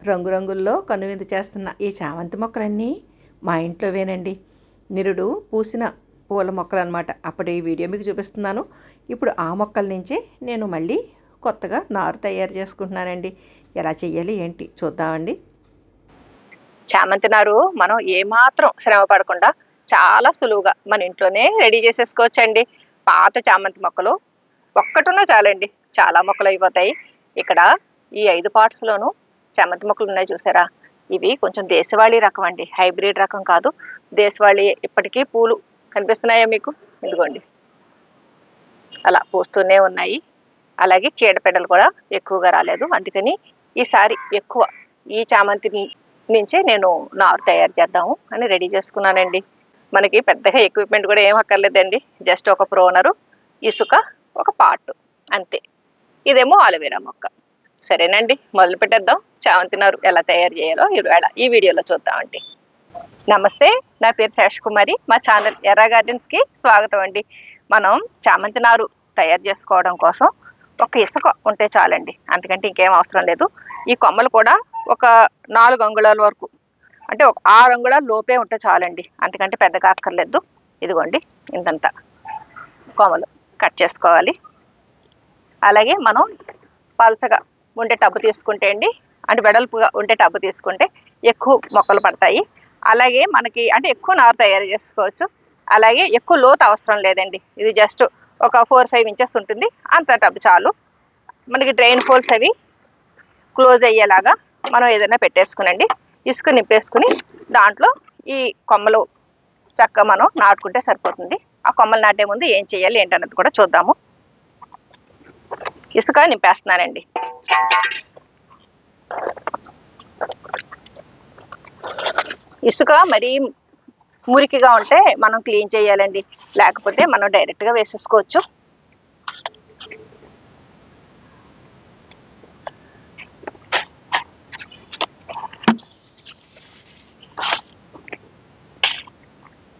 రంగురంగుల్లో కనువిందు చేస్తున్న ఈ చామంతి మొక్కలన్నీ మా ఇంట్లోవేనండి నిరుడు పూసిన పూల మొక్కలు అనమాట అప్పుడు ఈ వీడియో మీకు చూపిస్తున్నాను. ఇప్పుడు ఆ మొక్కల నుంచే నేను మళ్ళీ కొత్తగా నారు తయారు చేసుకుంటున్నానండి. ఎలా చెయ్యాలి ఏంటి చూద్దామండి. చామంతి నారు మనం ఏమాత్రం శ్రమ పడకుండా చాలా సులువుగా మన ఇంట్లోనే రెడీ చేసేసుకోవచ్చండి. పాత చామంతి మొక్కలు ఒక్కటున్నా చాలండి. చాలా మొక్కలు అయిపోతాయి. ఇక్కడ ఈ ఐదు పార్ట్స్లోనూ చామంతి మొక్కలు ఉన్నాయి చూసారా? ఇవి కొంచెం దేశవాళీ రకం అండి. హైబ్రిడ్ రకం కాదు. దేశవాళీ ఇప్పటికీ పూలు కనిపిస్తున్నాయా మీకు? ఇదిగోండి. అలా పూస్తూనే ఉన్నాయి. అలాగే చీడపెడలు కూడా ఎక్కువగా రాలేదు. అందుకని ఈసారి ఎక్కువ ఈ చామంతి నుంచే నేను నారు తయారు చేద్దాము అని రెడీ చేసుకున్నానండి. మనకి పెద్దగా ఎక్విప్మెంట్ కూడా ఏం అక్కర్లేదండి. జస్ట్ ఒక ప్రోనరు ఇసుక ఒక పాటు అంతే. ఇదేమో అలవేరా మొక్క. సరేనండి మొదలు పెట్టేద్దాం. చామంతి నారు ఎలా తయారు చేయాలో ఈవేళ ఈ వీడియోలో చూద్దామండి నమస్తే నా పేరు శేష్ కుమారి. మా ఛానల్ ఎర్ర గార్డెన్స్కి స్వాగతం అండి. మనం చామంతి నారు తయారు చేసుకోవడం కోసం ఒక ఇసుక ఉంటే చాలండి. అంతకంటే ఇంకేం అవసరం లేదు. ఈ కొమ్మలు కూడా ఒక నాలుగు అంగుళాల వరకు అంటే ఒక ఆరు అంగుళాల లోపే ఉంటే చాలండి. అంతకంటే పెద్దగా అక్కర్లేదు. ఇదిగోండి ఇంతంత కొమ్మలు కట్ చేసుకోవాలి. అలాగే మనం పలచగా ఉండే టబ్బు తీసుకుంటే అండి అంటే వెడల్పుగా ఉండే టబ్బు తీసుకుంటే ఎక్కువ మొక్కలు పడతాయి. అలాగే మనకి అంటే ఎక్కువ నారు తయారు చేసుకోవచ్చు. అలాగే ఎక్కువ లోతు అవసరం లేదండి. ఇది జస్ట్ ఒక ఫోర్ ఫైవ్ ఇంచెస్ ఉంటుంది. అంత టబ్బు చాలు. మనకి డ్రైన్ హోల్స్ అవి క్లోజ్ అయ్యేలాగా మనం ఏదైనా పెట్టేసుకునండి. ఇసుక నింపేసుకుని దాంట్లో ఈ కొమ్మలు చక్కగా మనం నాటుకుంటే సరిపోతుంది. ఆ కొమ్మలు నాటే ముందు ఏం చేయాలి ఏంటన్నది కూడా చూద్దాము. ఇసుక నింపేస్తున్నానండి. ఇసుక మరీ మురికిగా ఉంటే మనం క్లీన్ చేయాలండి. లేకపోతే మనం డైరెక్ట్గా వేసేసుకోవచ్చు.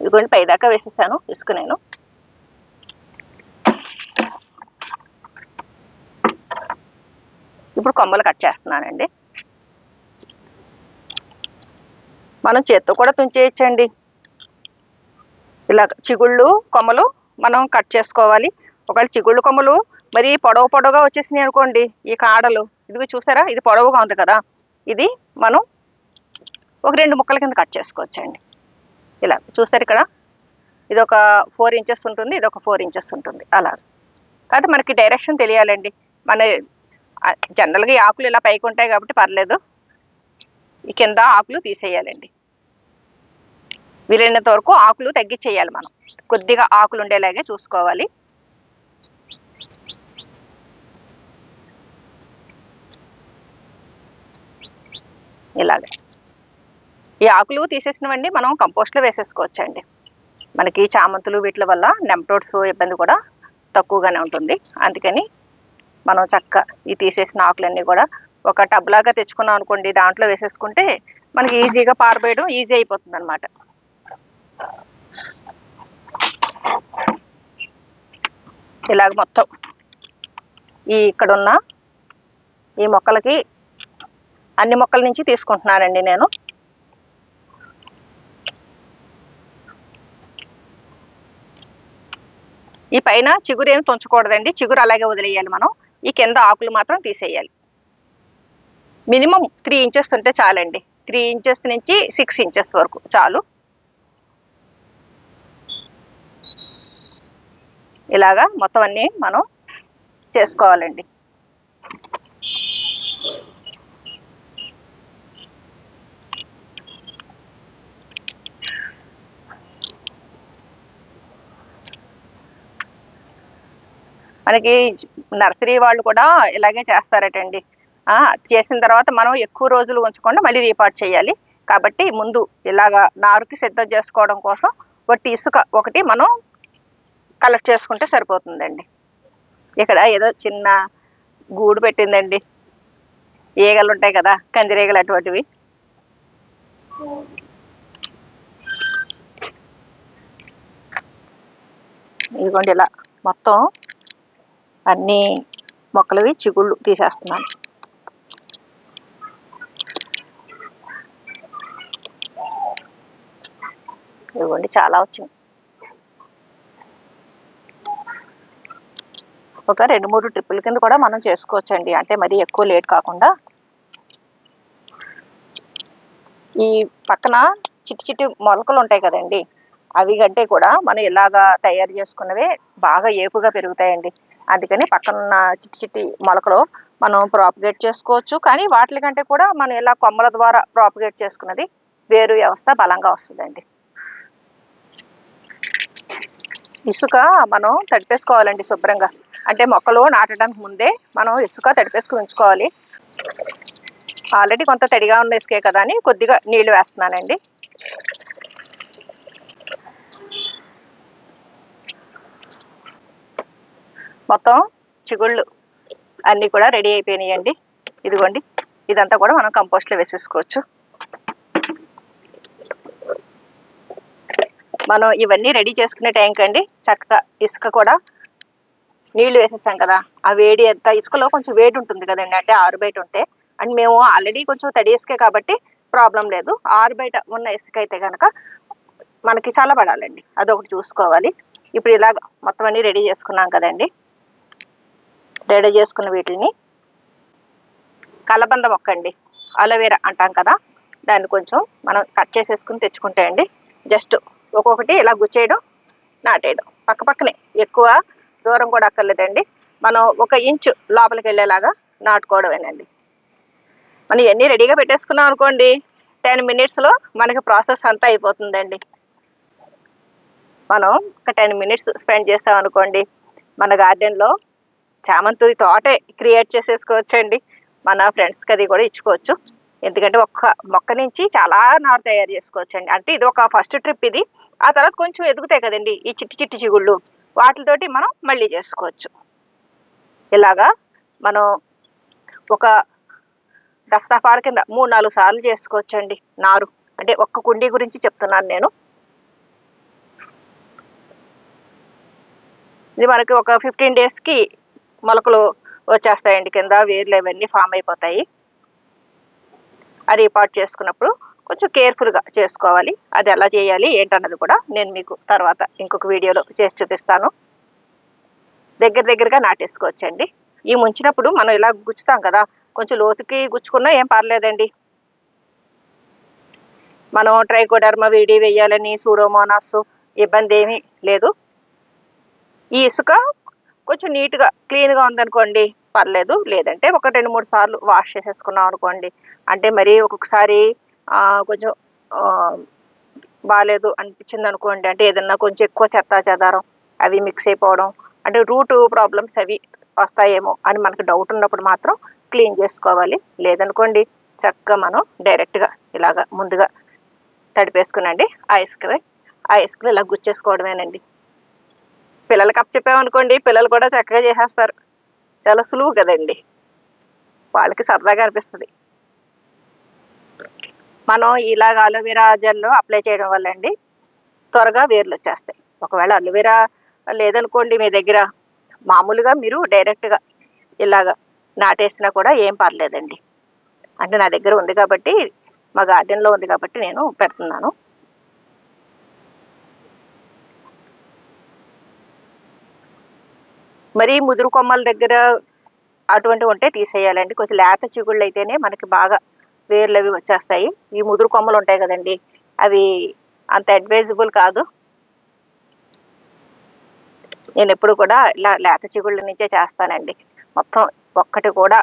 ఇదిగోండి పైదాకా వేసేసాను ఇసుక నేను. ఇప్పుడు కొమ్మలు కట్ చేస్తున్నానండి. మనం చేత్తో కూడా తుంచేయచ్చండి. ఇలా చిగుళ్ళు కొమ్మలు మనం కట్ చేసుకోవాలి. ఒకవేళ చిగుళ్ళు కొమ్మలు మరి పొడవు పొడవుగా వచ్చేసినాయి అనుకోండి ఈ కాడలు. ఇదిగో చూసారా? ఇది పొడవుగా ఉంది కదా. ఇది మనం ఒక రెండు ముక్కల కింద కట్ చేసుకోవచ్చండి. ఇలా చూసారు ఇక్కడ? ఇది ఒక ఫోర్ ఇంచెస్ ఉంటుంది ఇది ఒక ఫోర్ ఇంచెస్ ఉంటుంది. అలా. కాబట్టి మనకి డైరెక్షన్ తెలియాలండి. మన జనరల్గా ఈ ఆకులు ఇలా పైకి ఉంటాయి కాబట్టి పర్లేదు. ఈ కింద ఆకులు తీసేయాలండి. వీలైనంత వరకు ఆకులు తగ్గించేయాలి మనం. కొద్దిగా ఆకులు ఉండేలాగే చూసుకోవాలి. ఇలాగే. ఈ ఆకులు తీసేసినవండి మనం కంపోస్ట్లో వేసేసుకోవచ్చండి. మనకి చామంతులు వీటి వల్ల నెంప్రోడ్స్ ఇబ్బంది కూడా తక్కువగానే ఉంటుంది. అందుకని మనం చక్క ఈ తీసేసిన ఆకులన్నీ కూడా ఒక టబ్ లాగా తెచ్చుకున్నాం అనుకోండి దాంట్లో వేసేసుకుంటే మనకి ఈజీగా పారబోయడం ఈజీ అయిపోతుంది అనమాట ఇలాగ మొత్తం ఈ ఇక్కడున్న ఈ మొక్కలకి అన్ని మొక్కల నుంచి తీసుకుంటున్నానండి నేను. ఈ పైన చిగురు ఏమి తుంచకూడదండి చిగురు అలాగే వదిలేయాలి మనం. ఈ కింద ఆకులు మాత్రం తీసేయాలి. మినిమం త్రీ ఇంచెస్ ఉంటే చాలండి. త్రీ ఇంచెస్ నుంచి సిక్స్ ఇంచెస్ వరకు చాలు. ఇలాగా మొత్తం అన్నీ మనం చేసుకోవాలండి. మనకి నర్సరీ వాళ్ళు కూడా ఇలాగే చేస్తారటండి. చేసిన తర్వాత మనం ఎక్కువ రోజులు ఉంచకుండా మళ్ళీ రీపాట్ చేయాలి. కాబట్టి ముందు ఇలాగా నారుకి సిద్ధం చేసుకోవడం కోసం ఒకటి ఇసుక ఒకటి మనం కలెక్ట్ చేసుకుంటే సరిపోతుందండి. ఇక్కడ ఏదో చిన్న గూడు పెట్టిందండి. ఈగలు ఉంటాయి కదా కందిరీగలు అటువంటివి. ఇదిగోండి ఇలా మొత్తం అన్ని మొక్కలవి చిగుళ్ళు తీసేస్తున్నాను. ఇవ్వండి చాలా వచ్చింది. ఒక రెండు మూడు ట్రిప్పుల కింద కూడా మనం చేసుకోవచ్చండి. అంటే మరీ ఎక్కువ లేట్ కాకుండా. ఈ పక్కన చిట్టి చిట్టి మొలకలు ఉంటాయి కదండి అవి గంటే కూడా మనం ఇలాగా తయారు చేసుకున్నవే బాగా ఏపుగా పెరుగుతాయండి. అందుకని పక్కన ఉన్న చిట్టి చిట్టి మొలకలు మనం ప్రాపగేట్ చేసుకోవచ్చు. కానీ వాటి కంటే కూడా మనం ఇలా కొమ్మల ద్వారా ప్రాపగేట్ చేసుకున్నది వేరు వ్యవస్థ బలంగా వస్తుందండి. ఇసుక మనం తడిపేసుకోవాలండి శుభ్రంగా. అంటే మొక్కలు నాటడానికి ముందే మనం ఇసుక తడిపేసుకుని ఉంచుకోవాలి. ఆల్రెడీ కొంత తడిగా ఉన్న ఇసుకే కదా అని కొద్దిగా నీళ్ళు వేస్తున్నానండి. మొత్తం చిగుళ్ళు అన్నీ కూడా రెడీ అయిపోయినాయండి. ఇదిగోండి. ఇదంతా కూడా మనం కంపోస్ట్లో వేసేసుకోవచ్చు. మనం ఇవన్నీ రెడీ చేసుకునే టైంకి అండి. చక్కగా ఇసుక కూడా నీళ్ళు వేసేసాం కదా. ఆ వేడి అంతా ఇసుకలో కొంచెం వేడి ఉంటుంది కదండి. అంటే ఆరు బయట ఉంటే. అండ్ మేము ఆల్రెడీ కొంచెం తడి ఇసుకే కాబట్టి ప్రాబ్లం లేదు. ఆరు బయట ఉన్న ఇసుక అయితే కనుక మనకి చల్లబడాలండి. అదొకటి చూసుకోవాలి. ఇప్పుడు ఇలాగ మొత్తం అన్ని రెడీ చేసుకున్నాం కదండి. రెడీ చేసుకున్న వీటిని. కలబంద మొక్క అండి అలోవేరా అంటాం కదా దాన్ని కొంచెం మనం కట్ చేసేసుకుని తెచ్చుకుంటే అండి జస్ట్ ఒక్కొక్కటి ఇలా గుచ్చేయడం నాటేయడం. పక్క పక్కనే ఎక్కువ దూరం కూడా అక్కర్లేదండి. మనం ఒక ఇంచు లోపలికి వెళ్ళేలాగా నాటుకోవడమేనండి. మనం ఇవన్నీ రెడీగా పెట్టేసుకున్నాం అనుకోండి టెన్ మినిట్స్లో మనకి ప్రాసెస్ అంతా అయిపోతుందండి. మనం ఒక టెన్ మినిట్స్ స్పెండ్ చేస్తాం అనుకోండి మన గార్డెన్లో చామంతి తోటే క్రియేట్ చేసేసుకోవచ్చండి. మన ఫ్రెండ్స్కి అది కూడా ఇచ్చుకోవచ్చు. ఎందుకంటే ఒక్క మొక్క నుంచి చాలా నారు తయారు చేసుకోవచ్చండి. అంటే ఇది ఒక ఫస్ట్ ట్రిప్ ఇది. ఆ తర్వాత కొంచెం ఎదుగుతాయి కదండి ఈ చిట్టి చిట్టి చిగుళ్ళు. వాటితోటి మనం మళ్ళీ చేసుకోవచ్చు. ఇలాగా మనం ఒక దఫ్తఫార్ కింద మూడు నాలుగు సార్లు చేసుకోవచ్చండి నారు. అంటే ఒక్క కుండీ గురించి చెప్తున్నాను నేను. ఇది మనకి ఒక ఫిఫ్టీన్ డేస్కి మొలకలు వచ్చేస్తాయండి కింద వేర్లు అవన్నీ ఫామ్ అయిపోతాయి. అది పాట్ చేసుకున్నప్పుడు కొంచెం కేర్ఫుల్గా చేసుకోవాలి. అది ఎలా చేయాలి ఏంటన్నది కూడా నేను మీకు తర్వాత ఇంకొక వీడియోలో చేసి చూపిస్తాను. దగ్గర దగ్గరగా నాటేసుకోవచ్చండి. ఈ ముంచినప్పుడు మనం ఇలా గుచ్చుతాం కదా కొంచెం లోతుకి గుచ్చుకున్నా ఏం పర్లేదండి. మనం ట్రైకోడర్మ వేడి వేయాలని సూడోమోనాస్ ఇబ్బంది ఏమీ లేదు. ఈ ఇసుక కొంచెం నీట్గా క్లీన్గా ఉందనుకోండి పర్లేదు. లేదంటే ఒక రెండు మూడు సార్లు వాష్ చేసేసుకున్నాం అనుకోండి. అంటే మరి ఒక్కొక్కసారి కొంచెం బాగాలేదు అనిపించింది అనుకోండి అంటే ఏదన్నా కొంచెం ఎక్కువ చెత్త చెదారం అవి మిక్స్ అయిపోవడం అంటే రూట్ ప్రాబ్లమ్స్ అవి వస్తాయేమో అని మనకు డౌట్ ఉన్నప్పుడు మాత్రం క్లీన్ చేసుకోవాలి. లేదనుకోండి చక్కగా మనం డైరెక్ట్గా ఇలాగా ముందుగా తడిపేసుకునండి ఐస్ క్రీమ్ ఐస్ క్రీమ్ ఇలా గుచ్చేసుకోవడమేనండి. పిల్లలకి అప్ చెప్పామనుకోండి పిల్లలు కూడా చక్కగా చేసేస్తారు. చాలా సులువు కదండి. వాళ్ళకి సరదాగా అనిపిస్తుంది. మనం ఇలాగ అలోవెరా జెల్లో అప్లై చేయడం వల్ల అండి త్వరగా వేర్లు వచ్చేస్తాయి. ఒకవేళ అలోవెరా లేదనుకోండి మీ దగ్గర మామూలుగా మీరు డైరెక్ట్గా ఇలాగ నాటేసినా కూడా ఏం పర్లేదండి. అంటే నా దగ్గర ఉంది కాబట్టి మా గార్డెన్లో ఉంది కాబట్టి నేను పెడుతున్నాను. మరి ముదురు కొమ్మల దగ్గర అటువంటివి ఉంటే తీసేయాలండి. కొంచెం లేత చిగుళ్ళు అయితేనే మనకి బాగా వేర్లు అవి వచ్చేస్తాయి. ఈ ముదురు కొమ్మలు ఉంటాయి కదండి అవి అంత అడ్వైజబుల్ కాదు. నేను ఎప్పుడు కూడా ఇలా లేత చిగుళ్ళ నుంచే చేస్తానండి. మొత్తం ఒక్కటి కూడా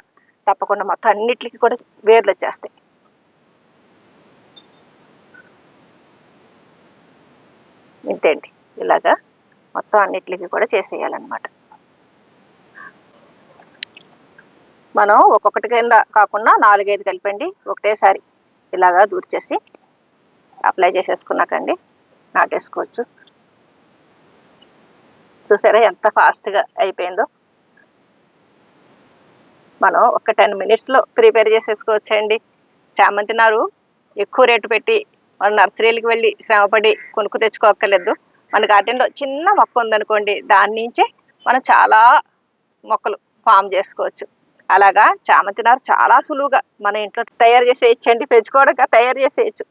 తప్పకుండా మొత్తం అన్నిటికీ కూడా వేర్లు వచ్చేస్తాయి. ఇంతే అండి. ఇలాగా మొత్తం అన్నిటికీ కూడా చేసేయాలన్నమాట. మనం ఒక్కొక్కటి కింద కాకుండా నాలుగైదు కలిపండి. ఒకటేసారి ఇలాగా దూర్చేసి అప్లై చేసేసుకున్నాకండి. నాటేసుకోవచ్చు. చూసారా ఎంత ఫాస్ట్గా అయిపోయిందో? మనం ఒక టెన్ మినిట్స్లో ప్రిపేర్ చేసేసుకోవచ్చండి. చామంతి నారు ఎక్కువ రేటు పెట్టి మన నర్సరీలకు వెళ్ళి శ్రమపడి కొనుక్కు తెచ్చుకోక్కర్లేదు. మన గార్డెన్లో చిన్న మొక్క ఉందనుకోండి దాని నుంచే మనం చాలా మొక్కలు ఫామ్ చేసుకోవచ్చు. అలాగా చామంతి నారు చాలా సులువుగా మన ఇంట్లో తయారు చేసేయచ్చు అండి పెంచుకోవడంగా తయారు చేసేయచ్చు.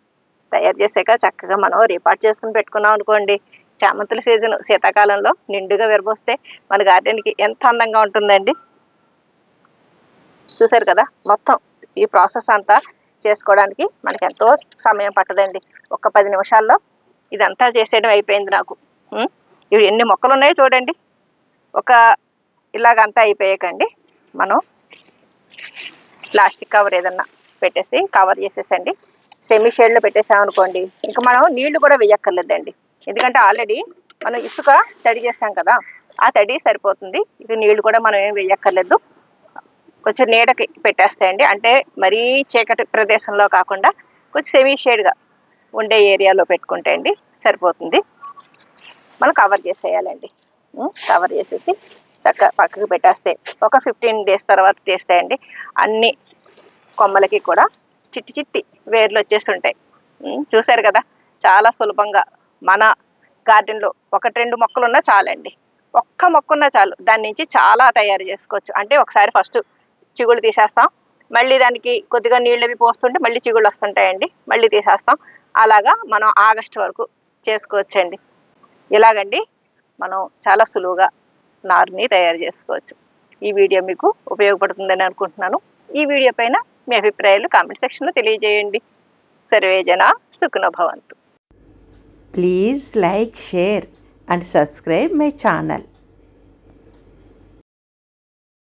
తయారు చేసాక చక్కగా మనం రిపార్ట్ చేసుకుని పెట్టుకున్నాం అనుకోండి. చామంతుల సీజన్ శీతాకాలంలో నిండుగా విరబోస్తే మన గార్డెన్కి ఎంత అందంగా ఉంటుందండి. చూసారు కదా? మొత్తం ఈ ప్రాసెస్ అంతా చేసుకోవడానికి మనకి ఎంతో సమయం పట్టదండి. ఒక పది నిమిషాల్లో ఇదంతా చేసేయడం అయిపోయింది నాకు. ఇవి ఎన్ని మొక్కలు ఉన్నాయో చూడండి. ఒక ఇలాగంతా అయిపోయాకండి. మనం ప్లాస్టిక్ కవర్ ఏదన్నా పెట్టేసి కవర్ చేసేసండి. సెమీ షేడ్లో పెట్టేసామనుకోండి ఇంకా మనం నీళ్ళు కూడా వేయక్కర్లేదండి. ఎందుకంటే ఆల్రెడీ మనం ఇసుక తడి చేస్తాం కదా ఆ తడి సరిపోతుంది. ఇది నీళ్ళు కూడా మనం ఏం వేయక్కర్లేదు. కొంచెం నీడకి పెట్టేస్తాయండి. అంటే మరీ చీకటి ప్రదేశంలో కాకుండా కొంచెం సెమీ షేడ్గా ఉండే ఏరియాలో పెట్టుకుంటే అండి సరిపోతుంది. మనం కవర్ చేసేయాలండి. కవర్ చేసేసి చక్క పక్కకు పెట్టేస్తే ఒక ఫిఫ్టీన్ డేస్ తర్వాత తీస్తాయండి అన్ని కొమ్మలకి కూడా చిట్టి చిట్టి వేర్లు వచ్చేస్తుంటాయి. చూసారు చూశారు కదా? చాలా సులభంగా మన గార్డెన్లో ఒకటి రెండు మొక్కలు ఉన్నా చాలండి. ఒక్క మొక్క ఉన్నా చాలు. దాని నుంచి చాలా తయారు చేసుకోవచ్చు. అంటే ఒకసారి ఫస్ట్ చిగుళ్ళు తీసేస్తాం. మళ్ళీ దానికి కొద్దిగా నీళ్ళు అవి పోస్తుంటే మళ్ళీ చిగుళ్ళు వస్తుంటాయండి. మళ్ళీ తీసేస్తాం. అలాగా మనం ఆగస్ట్ వరకు చేసుకోవచ్చండి. ఇలాగండి మనం చాలా సులువుగా నారుని తయారు చేసుకోవచ్చు. ఈ వీడియో మీకు ఉపయోగపడుతుందని అనుకుంటున్నాను. ఈ వీడియో పైన మీ అభిప్రాయాలు కామెంట్ సెక్షన్లో తెలియజేయండి. సర్వేజన సుఖనో భవంతు. Please like share and subscribe my channel